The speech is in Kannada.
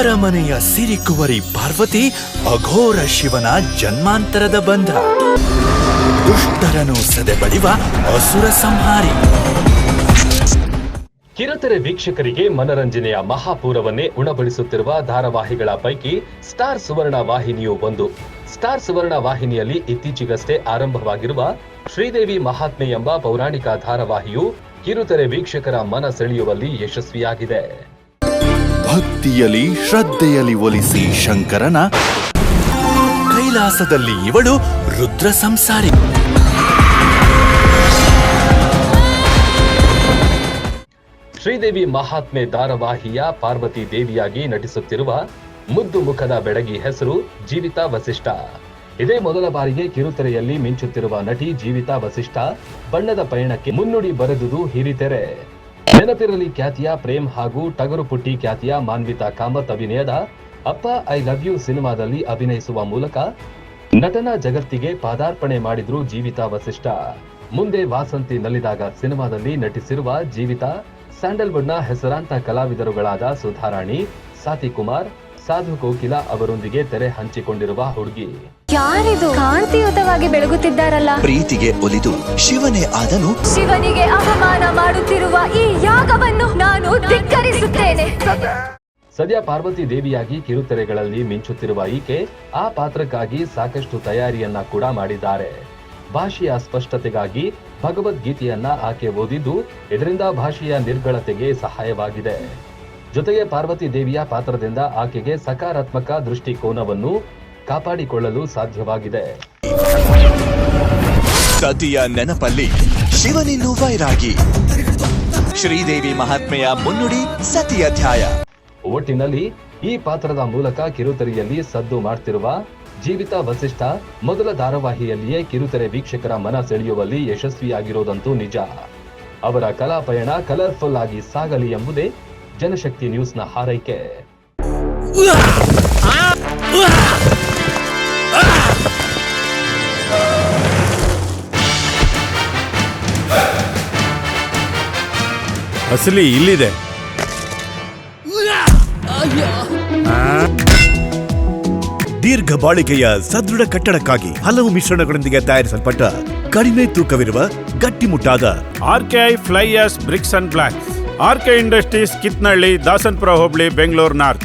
ಅರಮನೆಯ ಸಿರಿಕುವರಿ ಪಾರ್ವತಿ ಅಘೋರ ಶಿವನ ಜನ್ಮಾಂತರದ ಬಂಧ. ದುಷ್ಟರನು ಸದೆಬಡಿವ ಅಸುರ ಸಂಹಾರಿ. ಕಿರುತೆರೆ ವೀಕ್ಷಕರಿಗೆ ಮನರಂಜನೆಯ ಮಹಾಪೂರವನ್ನೇ ಉಣಬಡಿಸುತ್ತಿರುವ ಧಾರಾವಾಹಿಗಳ ಪೈಕಿ ಸ್ಟಾರ್ ಸುವರ್ಣ ವಾಹಿನಿಯು ಒಂದು. ಸ್ಟಾರ್ ಸುವರ್ಣ ವಾಹಿನಿಯಲ್ಲಿ ಇತ್ತೀಚೆಗಷ್ಟೇ ಆರಂಭವಾಗಿರುವ ಶ್ರೀದೇವಿ ಮಹಾತ್ಮೆ ಎಂಬ ಪೌರಾಣಿಕ ಧಾರಾವಾಹಿಯು ಕಿರುತೆರೆ ವೀಕ್ಷಕರ ಮನ ಸೆಳೆಯುವಲ್ಲಿ ಯಶಸ್ವಿಯಾಗಿದೆ. ಭಕ್ತಿಯಲಿ ಶ್ರದ್ಧೆಯಲ್ಲಿ ಒಲಿಸಿ ಶಂಕರನ ಕೈಲಾಸದಲ್ಲಿ ಇವಳು ರುದ್ರ ಸಂಸಾರಿ. ಶ್ರೀದೇವಿ ಮಹಾತ್ಮೆ ಧಾರಾವಾಹಿಯ ಪಾರ್ವತಿ ದೇವಿಯಾಗಿ ನಟಿಸುತ್ತಿರುವ ಮುದ್ದು ಮುಖದ ಬೆಡಗಿ ಹೆಸರು ಜೀವಿತಾ ವಸಿಷ್ಠ. ಇದೇ ಮೊದಲ ಬಾರಿಗೆ ಕಿರುತೆರೆಯಲ್ಲಿ ಮಿಂಚುತ್ತಿರುವ ನಟಿ ಜೀವಿತಾ ವಸಿಷ್ಠ ಬಣ್ಣದ ಪಯಣಕ್ಕೆ ಮುನ್ನುಡಿ ಬರೆದುದು ಹಿರಿತೆರೆ. ನೆನಪಿರಲಿ ಖ್ಯಾತಿಯ ಪ್ರೇಮ್ ಹಾಗೂ ಟಗರು ಪುಟ್ಟಿ ಖ್ಯಾತಿಯ ಮಾನ್ವಿತಾ ಕಾಮತ್ ಅಭಿನಯದ ಅಪ್ಪ, ಐ ಲವ್ ಯು ಸಿನಿಮಾದಲ್ಲಿ ಅಭಿನಯಿಸುವ ಮೂಲಕ ನಟನ ಜಗತ್ತಿಗೆ ಪಾದಾರ್ಪಣೆ ಮಾಡಿದ್ರು ಜೀವಿತಾ ವಸಿಷ್ಠ. ಮುಂದೆ ವಾಸಂತಿ ನಲ್ಲಿದಾಗ ಸಿನಿಮಾದಲ್ಲಿ ನಟಿಸಿರುವ ಜೀವಿತಾ, ಸ್ಯಾಂಡಲ್ವುಡ್ನ ಹೆಸರಾಂತ ಕಲಾವಿದರುಗಳಾದ ಸುಧಾರಾಣಿ ಸಾತಿ ಕುಮಾರ್ ಸಾಧು ಕೋಕಿಲ ಅವರೊಂದಿಗೆ ತೆರೆ ಹಂಚಿಕೊಂಡಿರುವ ಹುಡುಗಿ. ಯಾರಿದು? ಕಾಂತಿಯುತವಾಗಿ ಬೆಳಗುತ್ತಿದ್ದಾರಲ್ಲ. ಪ್ರೀತಿಗೆ ಒಲಿದು ಶಿವನೇ ಆದನು. ಶಿವನಿಗೆ ಅವಮಾನ ಮಾಡುತ್ತಿರುವ ಈ ಯಾಗವನ್ನು ನಾನು ಧಿಕ್ಕರಿಸುತ್ತೇನೆ. ಸದ್ಯ ಪಾರ್ವತಿ ದೇವಿಯಾಗಿ ಕಿರುತೆರೆಗಳಲ್ಲಿ ಮಿಂಚುತ್ತಿರುವ ಈಕೆ ಆ ಪಾತ್ರಕ್ಕಾಗಿ ಸಾಕಷ್ಟು ತಯಾರಿಯನ್ನ ಕೂಡ ಮಾಡಿದ್ದಾರೆ. ಭಾಷೆಯ ಸ್ಪಷ್ಟತೆಗಾಗಿ ಭಗವದ್ಗೀತೆಯನ್ನ ಆಕೆ ಓದಿದ್ದು ಇದರಿಂದ ಭಾಷೆಯ ನಿರ್ಗಳತೆಗೆ ಸಹಾಯವಾಗಿದೆ. ಜೊತೆಗೆ ಪಾರ್ವತಿ ದೇವಿಯ ಪಾತ್ರದಿಂದ ಆಕೆಗೆ ಸಕಾರಾತ್ಮಕ ದೃಷ್ಟಿಕೋನವನ್ನು ಕಾಪಾಡಿಕೊಳ್ಳಲು ಸಾಧ್ಯವಾಗಿದೆ. ಸತಿಯ ನೆನಪಲ್ಲಿ ಶಿವನಿನ್ನು ವೈರಾಗಿ. ಶ್ರೀದೇವಿ ಮಹಾತ್ಮೆಯ ಮುನ್ನುಡಿ ಸತಿ ಅಧ್ಯಾಯ ಒಟ್ಟಿನಲ್ಲಿ ಈ ಪಾತ್ರದ ಮೂಲಕ ಕಿರುತೆರೆಯಲ್ಲಿ ಸದ್ದು ಮಾಡ್ತಿರುವ ಜೀವಿತ ವಸಿಷ್ಠ ಮೊದಲ ಧಾರಾವಾಹಿಯಲ್ಲಿಯೇ ಕಿರುತೆರೆ ವೀಕ್ಷಕರ ಮನ ಸೆಳೆಯುವಲ್ಲಿ ಯಶಸ್ವಿಯಾಗಿರೋದಂತೂ ನಿಜ. ಅವರ ಕಲಾಪಯಣ ಕಲರ್ಫುಲ್ ಆಗಿ ಸಾಗಲಿ ಎಂಬುದೇ ಜನಶಕ್ತಿ ನ್ಯೂಸ್ನ ಹಾರೈಕೆ. ಅಸಲಿ ಇಲ್ಲಿದೆ. ದೀರ್ಘ ಬಾಳಿಕೆಯ ಸದೃಢ ಕಟ್ಟಡಕ್ಕಾಗಿ ಹಲವು ಮಿಶ್ರಣಗಳೊಂದಿಗೆ ತಯಾರಿಸಲ್ಪಟ್ಟ ಕಡಿಮೆ ತೂಕವಿರುವ ಗಟ್ಟಿಮುಟ್ಟಾದ RKI flyers bricks and blocks RK industries Kitnalli Dasanpura hobli Bengaluru north.